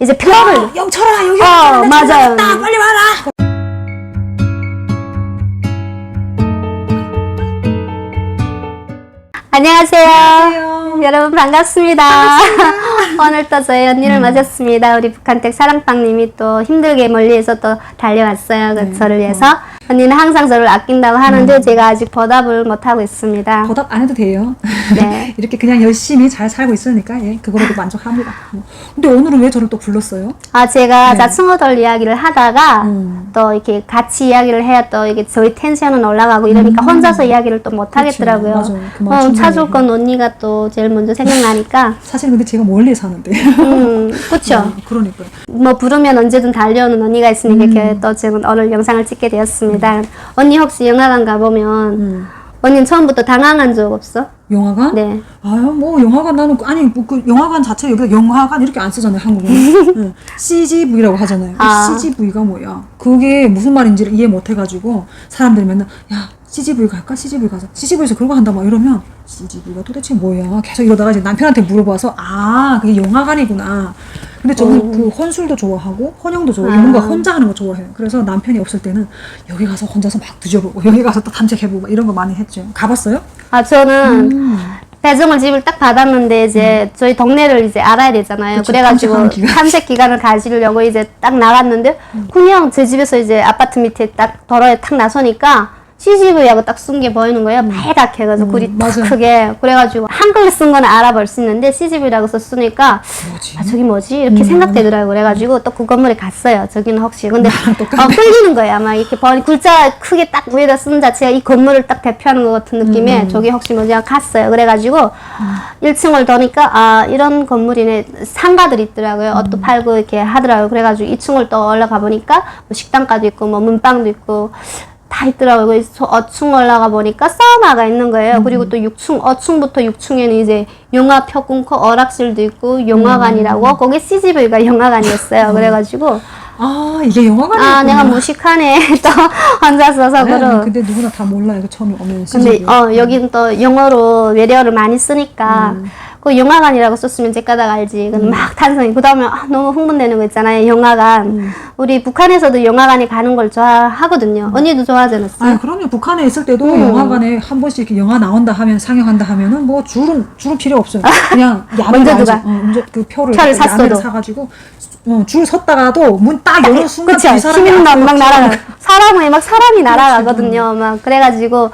이제 표를 아, 영철아 여기 어, 왔다. 나 맞아요. 왔다. 빨리 와라. 안녕하세요. 안녕하세요. 여러분 반갑습니다. 오늘 또 저희 언니를 맞았습니다. 우리 북한택 사랑방님이 또 힘들게 멀리에서 또 달려왔어요. 그 저를 위해서. 언니는 항상 저를 아낀다고 하는데 제가 아직 보답을 못하고 있습니다. 보답 안 해도 돼요. 네. 이렇게 그냥 열심히 잘 살고 있으니까 예, 그거로도 만족합니다. 어. 근데 오늘은 왜 저를 또 불렀어요? 아, 제가 네. 자충어돌 이야기를 하다가 음. 또 이렇게 같이 이야기를 해야 또 이게 저희 텐션은 올라가고 이러니까 혼자서 이야기를 또 못 하겠더라고요. 음. 그치, 맞아요. 그만 어, 충분히 찾을 건 언니가 또 제일 먼저 생각나니까. 사실 근데 제가 멀리 사는데. 음, 그쵸. 어, 그러니까. 뭐 부르면 언제든 달려오는 언니가 있으니까 음. 이렇게 또 지금 오늘 영상을 찍게 되었습니다. 언니 혹시 영화관 가보면 음. 언니는 처음부터 당황한 적 없어? 영화관? 네. 아유 뭐 영화관 나는 아니 뭐 그 영화관 자체 여기다 영화관 이렇게 안 쓰잖아요 한국은 응. CGV라고 하잖아요. 그 아. CGV가 뭐야? 그게 무슨 말인지를 이해 못 해가지고 사람들이 맨날 야 CGV 갈까? CGV 가자. CGV에서 그런 거 한다 막 이러면 CGV가 도대체 뭐야? 계속 이러다가 이제 남편한테 물어봐서 아 그게 영화관이구나. 근데 저는 그 혼술도 좋아하고 혼영도 좋아해요. 아. 뭔가 혼자 하는 거 좋아해요. 그래서 남편이 없을 때는 여기 가서 혼자서 막 뒤져보고 여기 가서 또 탐색해보고 막 이런 거 많이 했죠. 가봤어요? 아 저는 음. 배정을 집을 딱 받았는데 이제 저희 동네를 이제 알아야 되잖아요. 그쵸, 그래가지고 탐색하는 기간. 탐색 기간을 가지려고 이제 딱 나갔는데 그냥 제 집에서 이제 아파트 밑에 딱 도로에 탁 나서니까 CCV하고 딱 쓴 게 보이는 거예요. 빨갛게 해가지고 글이 딱 음. 맞아요. 크게 그래가지고 한글로 쓴 거는 알아볼 수 있는데 CCV라고 썼으니까 뭐지? 아 저기 뭐지 이렇게 음. 생각되더라고요. 그래가지고 또 그 건물에 갔어요. 저기는 혹시 근데. 어, 끌리는 거예요. 아마 이렇게 보니 글자 크게 딱 위에다 쓴 자체가 이 건물을 딱 대표하는 것 같은 느낌에 음. 저기 혹시 뭐지 하고 갔어요. 그래가지고 1층을 더니까 아 이런 건물이네 상가들이 있더라고요. 음. 옷도 팔고 이렇게 하더라고요. 그래가지고 2층을 또 올라가 보니까 뭐 식당가도 있고 뭐 문방도 있고 다 있더라고요. 그래서 저 어층 올라가 보니까 사우나가 있는 거예요. 그리고 또 6층, 어층부터 6층에는 이제 영화 표공코 오락실도 있고 영화관이라고 거기 CGV가 영화관이었어요. 그래가지고 아 이게 영화관이구나. 아 내가 무식하네 또 혼자서 네, 속으로. 근데 누구나 다 몰라요. 그 처음에 오면 근데. 어 여긴 또 영어로 외래어를 많이 쓰니까 음. 그 영화관이라고 썼으면 제까닥 알지. 근데 막 탄성이 그 다음에 아, 너무 흥분되는 거 있잖아요. 영화관. 음. 우리 북한에서도 영화관에 가는 걸 좋아하거든요. 언니도 좋아하지 않았어? 아 그럼요. 북한에 있을 때도 음. 영화관에 한 번씩 이렇게 영화 나온다 하면 상영한다 하면은 뭐 줄은 줄은 필요 없어요. 그냥 야매로 먼저. 누가? 어, 먼저 그 표를 표를 샀어도. 사가지고 어, 줄 섰다가도 문 딱 여는 순간 그쵸? 그 사람이 힘이 막, 앞으로 막 튀어나가. 날아가. 사람이 막 사람이 날아가거든요. 막 그래가지고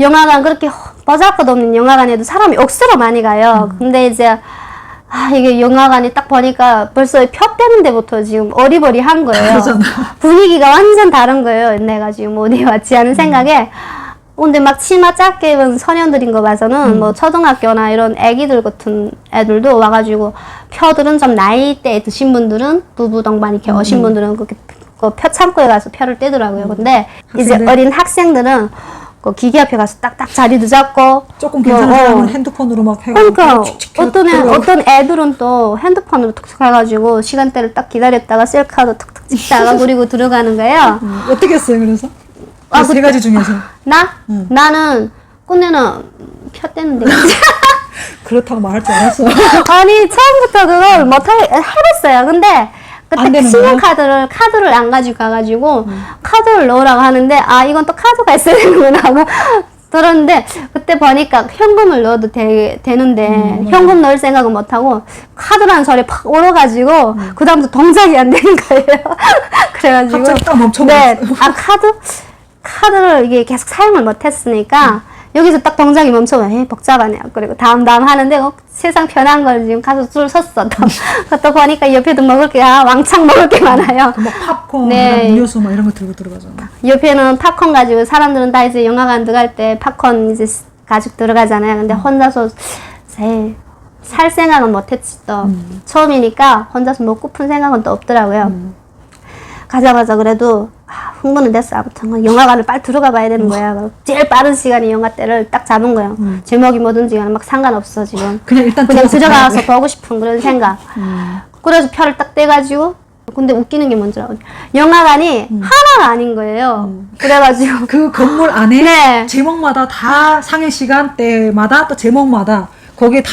영화관 그렇게 버잡것없는 영화관에도 사람이 억수로 많이 가요. 음. 근데 이제 아 이게 영화관이 딱 보니까 벌써 표 빼는 데부터 지금 어리버리한 거예요. 다르잖아. 분위기가 완전 다른 거예요. 내가 지금 어디 왔지 음. 하는 생각에. 근데 막 치마 짧게 입은 소년들인 거 봐서는 음. 뭐 초등학교나 이런 애기들 같은 애들도 와가지고 표들은 좀 나이대 드신 분들은 부부 동반 이렇게 오신 음. 분들은 그렇게 그 표 창고에 가서 표를 떼더라고요. 근데 이제 학생들? 어린 학생들은 그 기계 앞에 가서 딱딱 자리도 잡고 조금 괜찮은 뭐, 어. 사람은 핸드폰으로 막 해가지고 그러니까 어떤 애. 어떤 애들은 또 핸드폰으로 툭툭 해가지고 시간대를 딱 기다렸다가 셀카도 툭툭 찍다가 그리고 들어가는 거예요. 음, 어떻게 했어요 그래서? 아, 그세 가지 중에서 나 응. 나는 끝내는 표 떼는데 그렇다고 말할 줄 알았어. 아니 처음부터 그걸 못하 해봤어요. 근데 그때 안 되는 신용 거야? 카드를 카드를 안 가지고 가가지고 카드를 넣으라고 하는데 아 이건 또 카드가 있어야 되는구나 하고 들었는데 그때 보니까 현금을 넣어도 되, 되는데 음, 현금 넣을 생각은 못하고 카드라는 소리 팍 오러가지고 그 다음부터 동작이 안 되는 거예요. 그래가지고 갑자기 딱 멈춰버렸어. 네, 아 카드 카드를 이게 계속 사용을 못했으니까 여기서 딱 동작이 멈춰. 에 복잡하네. 그리고 다음 다음 하는데 어, 세상 편한 걸 지금 가서 줄 섰어. 또, 또 보니까 옆에도 먹을 게 아, 왕창 먹을 게 많아요. 뭐 팝콘, 네. 음료수 막 이런 거 들고 들어가잖아. 옆에는 팝콘 가지고 사람들은 다 이제 영화관 들어갈 때 팝콘 이제 가지고 들어가잖아요. 근데 혼자서 세, 살 생각은 못했지 또 처음이니까 혼자서 먹고픈 생각은 또 없더라고요. 가자마자 그래도 아, 흥분은 됐어. 아무튼 영화관을 빨리 들어가 봐야 되는 거야. 그래서 제일 빠른 시간에 영화 때를 딱 잡은 거예요. 제목이 뭐든지 간에 막 상관없어 지금. 그냥 일단 그냥 들어가서. 보고 싶은 그런 생각. 그래서 표를 딱 떼가지고 근데 웃기는 게 뭔지 알아? 영화관이 하나가 아닌 거예요. 그래가지고 그 건물 안에 네. 제목마다 다 상영 시간대마다 또 제목마다 거기에 다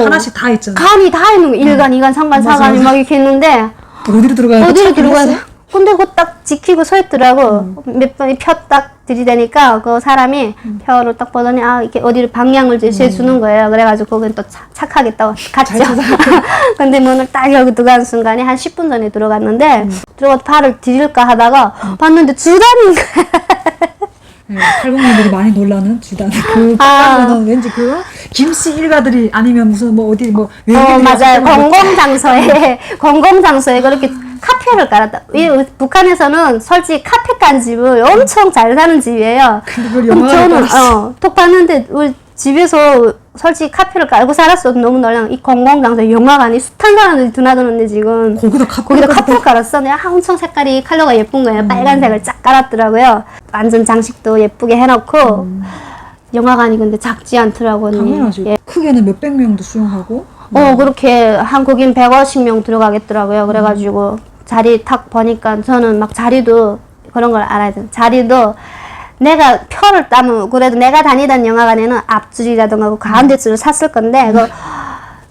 어. 하나씩 다 있잖아. 간이 다 있는 거. 일간, 이간, 삼간, 맞아, 사간이 맞아. 막 이렇게 있는데 어디로 들어가야 돼? 어디로 들어가야 그거 딱 지키고 서 있더라고. 음. 몇 번이 펴 딱 들이대니까 그 사람이 펴를 딱 보더니 아 이렇게 어디를 방향을 제시해 주는 거예요. 그래가지고 거긴 또 착- 착하게 또 갔죠. 음. 잘 근데 문을 딱 열고 들어가는 순간에 한 10분 전에 들어갔는데 음. 들어가 발을 디딜까 하다가 봤는데 주단인 거야. 네, 탈북민들이 많이 놀라는 주단. 그 아. 는 왠지 그 김씨 일가들이 아니면 무슨 뭐 어디 뭐 어 외국인들이 맞아요. 왔을 때 공공장소에 공공장소에 그렇게 카페를 깔았다. 이 북한에서는 솔직히 카페 깐 집을 엄청 잘 사는 집이에요. 근데 저는. 어, 톡 봤는데 우리 집에서 솔직히 카페를 깔고 살았어도 너무 놀라. 이 공공장소 영화관이 사람들이 드나드는데 지금 거기다 카페 거기다 카페를 깔았어. 내가 아, 엄청 색깔이 컬러가 예쁜 거예요. 음. 빨간색을 쫙 깔았더라고요. 완전 장식도 예쁘게 해놓고 영화관이 근데 작지 않더라고요. 음. 당연하지. 예. 크게는 몇백 명도 수용하고 어, 그렇게 한국인 150명 들어가겠더라고요. 그래가지고 자리 탁 보니까 저는 막 자리도 그런 걸 알아야 돼. 자리도 내가 표를 따면 그래도 내가 다니던 영화관에는 앞줄이라든가 그 가운데 줄을 샀을 건데 그,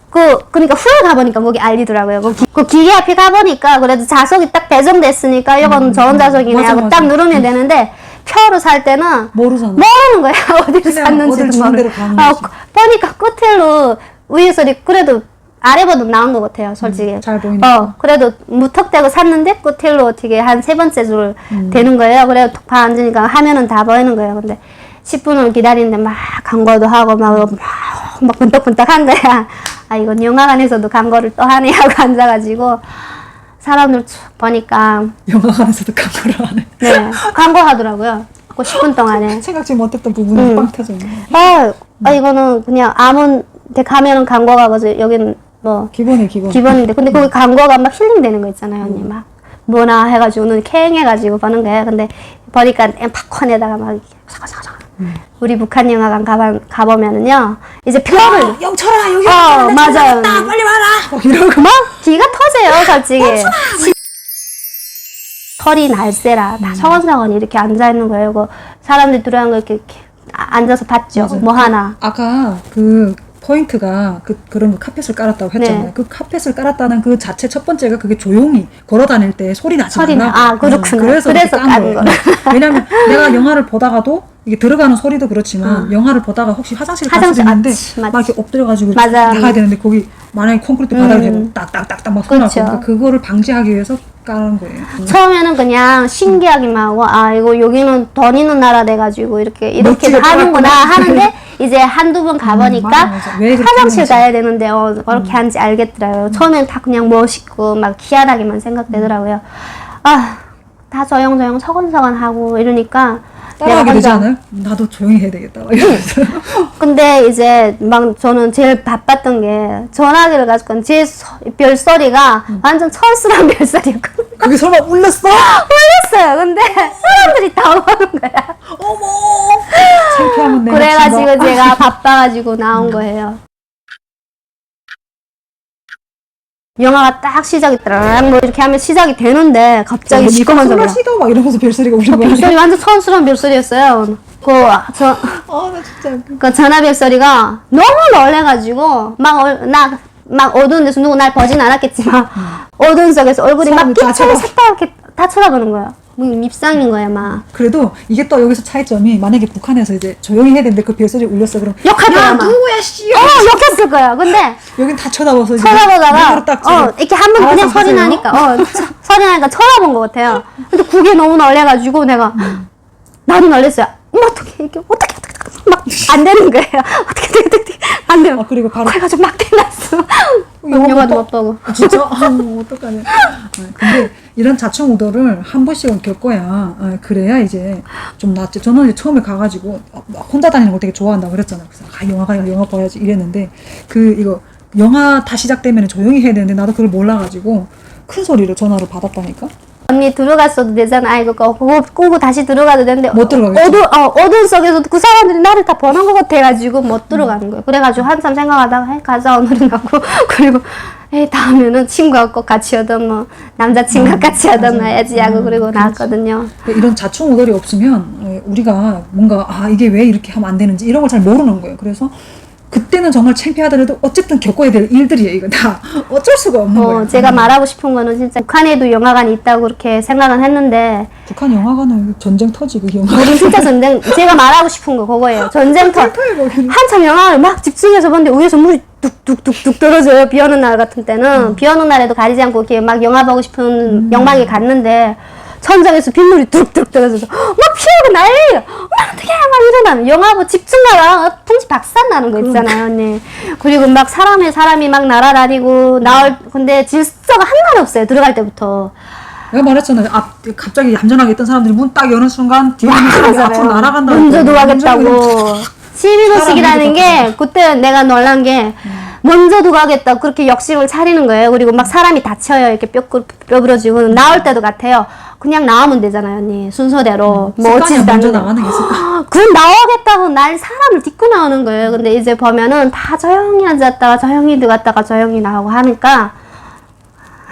그 그러니까 후에 가보니까 거기 알리더라고요. 그, 기, 그 기계 앞에 가보니까 그래도 좌석이 딱 배정됐으니까 이건 좋은 좌석이네 하고 맞아. 딱 누르면 되는데 표를 살 때는 모르잖아. 모르는 거야 어디를 샀는지도 어딜 주는 모르. 대로 가는 아, 거지. 보니까 끝으로 위에서 그래도 아래보다 나은 것 같아요, 솔직히. 음, 잘 보이니까. 어, 그래도 무턱대고 샀는데 끝으로 어떻게 한 세 번째 줄 음. 되는 거예요. 그래 봐 앉으니까 화면은 다 보이는 거예요. 근데 10분을 기다리는데 막 광고도 하고 막, 막, 막 번떡번떡 한 거야. 아, 이건 영화관에서도 광고를 또 하네 하고 앉아가지고 사람들 쭉 보니까 영화관에서도 광고를 안 해. 네, 광고 하더라고요. 그 10분 동안에. 생각지 못했던 부분이 음. 빵 터져 있네. 아, 아 이거는 그냥 아무 데 가면은 광고가 거지 여기는 뭐 기본에 기본. 기본인데 근데 거기 광고가 막 힐링되는 거 있잖아요 언니. 막 뭐나 해가지고 눈 캥해가지고 보는 거예요. 근데 보니까 팝콘에다가 막 이렇게 사가사가 우리 북한 영화관 가봐, 가보면은요 이제 표를 아, 영철아 여기 어, 왔다, 맞아요. 찾아왔다, 빨리 와라. 막 이러고. 막 기가 터져요 솔직히. 털이 날새라. 음. 다 서건서건 이렇게 앉아있는 거예요. 그 사람들 들어간 거 이렇게, 이렇게 아- 앉아서 봤죠. 뭐 하나. 아까 그 포인트가 그 그런 거 카펫을 깔았다고 했잖아요. 네. 그 카펫을 깔았다는 그 자체 첫 번째가 그게 조용히 걸어 다닐 때 소리 나지 소리 나. 않나? 아, 그렇구나. 그래서 그래서 그렇게 깐깐 거예요. 왜냐면 내가 영화를 보다가도 이게 들어가는 소리도 그렇지만 영화를 보다가 혹시 화장실 갈 수도 있는데 맞지. 막 이렇게 엎드려가지고 맞아. 나가야 되는데 거기 만약에 콘크리트 바닥을 음. 딱딱딱딱 막 소리 나고 그렇죠. 그러니까 그거를 방지하기 위해서 까는 거예요. 처음에는 그냥 신기하기만 하고 아 이거 여기는 돈 있는 나라 돼가지고 이렇게 이렇게 멋지게 하는구나 깔았구나. 하는데 이제 한두 번 가보니까 음, 맞아, 맞아. 왜 그렇게 화장실 하는지. 음. 가야 되는데 어, 그렇게 하는지 알겠더라고요 처음엔 다 그냥 멋있고 막 희한하게만 생각되더라고요 아다 조용조용 서건서건 하고 이러니까 따라하게 되지 않아요? 나도 조용히 해야 되겠다. 막 이러면서. 근데 이제 막 저는 제일 바빴던 게 전화기를 가지고 건제 별소리가 음. 완전 철수란 별소리였거든요 그게 설마 울렸어? 몰랐어요. 근데 사람들이 다 오는 거야. 어머! 창피하면 내가 그래가지고 제가 바빠가지고 나온 거예요. 영화가 딱 시작이 뭐 이렇게 하면 시작이 되는데 갑자기 시커먼 소리가. 시도 막 이러면서 별소리가 울린 거야. 별소리 완전 천스러운 별소리였어요. 그, 저, 아, 나 진짜. 그 전화 별소리가 너무 놀래가지고 막, 얼, 나, 막 어두운 데서 누구 날 보진 않았겠지만 어두운 속에서 얼굴이 막 사람이 다 삐쳐서 쳐다- 새까맣게 다 쳐다보는 거야. 뭐 밉상인 거야 막. 그래도 이게 또 여기서 차이점이 만약에 북한에서 이제 조용히 해야 되는데 그 별소리 울렸어 그럼 욕할 거야, 야 아마. 누구야 씨 어, 욕했을 거야. 근데 여긴 다 쳐다봐서 이제 쳐다보다가 딱어 지금 이렇게 한 번 그냥 알아서 소리. 나니까 어 쳐- 소리 나니까 쳐다본 것 같아요. 근데 그게 너무 놀래가지고 내가 나도 놀랬어요. 어머 어떻게 이게 어떻게 막 안 되는 거예요. 어떻게 어떻게 어떻게 안 돼요. 아 그리고 바로 그래가지고 막 대놨어. 영화 영화도 못못 보고. 아, 진짜 아 어떡하냐 아, 근데 이런 자충우도를 한 번씩은 겪어야 아, 그래야 이제 좀 낫지 저는 이제 처음에 가가지고 어, 막 혼자 다니는 걸 되게 좋아한다고 그랬잖아요 그래서 아 영화 가야 영화 봐야지 이랬는데 그 이거 영화 다 시작되면 조용히 해야 되는데 나도 그걸 몰라가지고 큰 소리로 전화를 받았다니까 언니 들어갔어도 되잖아. 아이고 그거 끄고 다시 들어가도 되는데 못 들어가겠지. 어두 어 어두운 속에서도 그 사람들이 나를 다 보는 것 같아가지고 못 들어가는 거예요. 그래가지고 한참 생각하다가 에이, 가자 오늘은 하고 그리고 에이 다음에는 친구하고 꼭 같이 하던 뭐 남자친구가 같이 하던 나야지 하고 그리고 나왔거든요. 근데 이런 자충우돌이 없으면 어, 우리가 뭔가 아 이게 왜 이렇게 하면 안 되는지 이런 걸 잘 모르는 거예요. 그래서 그때는 정말 창피하더라도 어쨌든 겪어야 될 일들이에요. 이거 다 어쩔 수가 없는 어, 거예요. 제가 말하고 싶은 거는 진짜 북한에도 영화관이 있다고 그렇게 생각은 했는데 북한 영화관은 전쟁 터지고 영화 우리 진짜 전쟁 제가 말하고 싶은 거 그거예요. 전쟁터 슬퍼요 거기는. 한참 영화를 막 집중해서 보는데 위에서 물이 뚝뚝뚝뚝 떨어져요. 비 오는 날 같은 때는 음. 비 오는 날에도 가리지 않고 이렇게 막 영화 보고 싶은 욕망이 갔는데 천장에서 빗물이 뚝뚝 떨어져서 막 피하고 난리예요. 막 어떻게 막 이러나 영화 보고 집중하다가 통치 박살 나는 거 있잖아요, 언니. 그리고 막 사람에 사람이 막 날아다니고 나올 근데 질서가 한날 없어요. 들어갈 때부터. 내가 말했잖아요. 앞 갑자기 얌전하게 있던 사람들이 문 딱 여는 순간 뒤에 있는 사람이 앞으로 날아간다. 먼저 도가겠다고. 시민의식이라는 게 그때 내가 놀란 게 먼저 도 가겠다 그렇게 역심을 차리는 거예요. 그리고 막 사람이 다쳐요. 이렇게 뼈, 뼈 부러지고 나올 때도 같아요. 그냥 나오면 되잖아요, 언니. 순서대로. 뭐 습관이 어찌지도 먼저 않는데. 나가는 게 있을까? 그 나오겠다고 날 사람을 딛고 나오는 거예요. 근데 이제 보면은 다 조용히 앉았다가 조용히 들어갔다가 조용히 나오고 하니까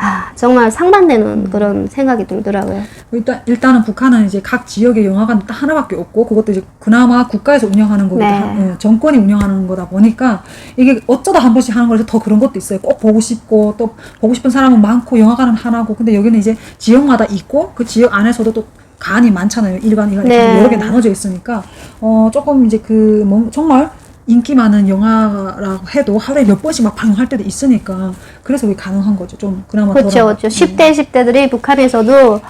아, 정말 상반되는 그런 생각이 들더라고요. 일단 일단은 북한은 이제 각 지역의 영화관 딱 하나밖에 없고 그것도 이제 그나마 국가에서 운영하는 거기도 네. 하- 어, 정권이 운영하는 거다 보니까 이게 어쩌다 한 번씩 하는 거라서 더 그런 것도 있어요. 꼭 보고 싶고 또 보고 싶은 사람은 많고 영화관은 하나고 근데 여기는 이제 지역마다 있고 그 지역 안에서도 또 간이 많잖아요. 일반 일반 네. 여러 개 나눠져 있으니까 어 조금 이제 그 뭐, 정말 인기 많은 영화라고 해도 하루에 몇 번씩 막 방영할 때도 있으니까 그래서 그게 가능한 거죠. 좀 그나마 그렇죠, 그렇죠. 거. 10대, 10대들이 북한에서도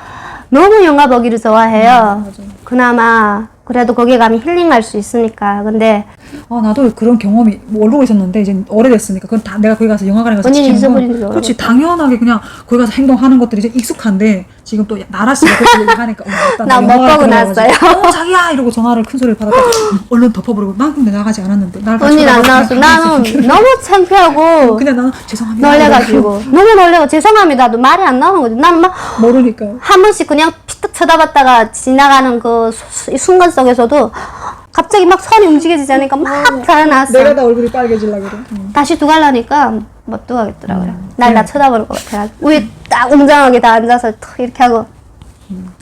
너무 영화 보기를 좋아해요. 음. 그나마 그래도 거기 가면 힐링할 수 있으니까. 근데 아 나도 그런 경험이 모르고 있었는데 이제 오래됐으니까 그건 다 내가 거기 가서 영화관에 가서 건 잊어버린 줄 그렇지 당연하게 그냥 거기 가서 행동하는 것들이 이제 익숙한데 지금 또 나라 씨가 그렇게 얘기 하니까 어, 맞다. 나못 영화관에 보고 들어가가지고, 났어요. 어 자기야 이러고 전화를 큰 소리를 받았다 음, 얼른 덮어버리고 난 근데 나가지 않았는데 언니는 안 나왔어. 나는 너무 창피하고 그냥 나는 죄송합니다 놀래가지고 너무 놀래고 죄송합니다도 말이 안 나오는 거지. 나는 막 모르니까 한 번씩 그냥 피떡 쳐다봤다가 지나가는 그 수- 수- 순간 속에서도 갑자기 막 선이 움직여지지 않으니까 막 달아났어. 내가 다 얼굴이 빨개지려고 그래 음. 다시 두갈라니까 못 두가겠더라고요. 날나 쳐다볼 것 같아. 위에 딱 웅장하게 다 앉아서 탁 이렇게 하고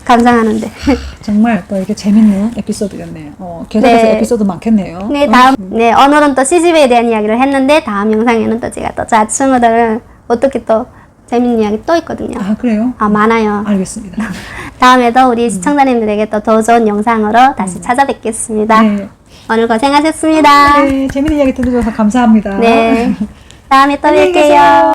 감상하는데. 정말 또 이렇게 재밌는 에피소드였네요 어, 계속해서 네. 에피소드 많겠네요 네, 다음, 네, 오늘은 또 CGV에 대한 이야기를 했는데, 다음 영상에는 또 제가 또 자충우들을 어떻게 또 재밌는 이야기 또 있거든요. 아 그래요? 아, 많아요. 알겠습니다 다음에도 우리 시청자님들에게 또 더 좋은 영상으로 다시 찾아뵙겠습니다. 네. 오늘 고생하셨습니다. 네, 재밌는 이야기 들려줘서 감사합니다. 네. 다음에 또 안녕히 뵐게요. 계세요.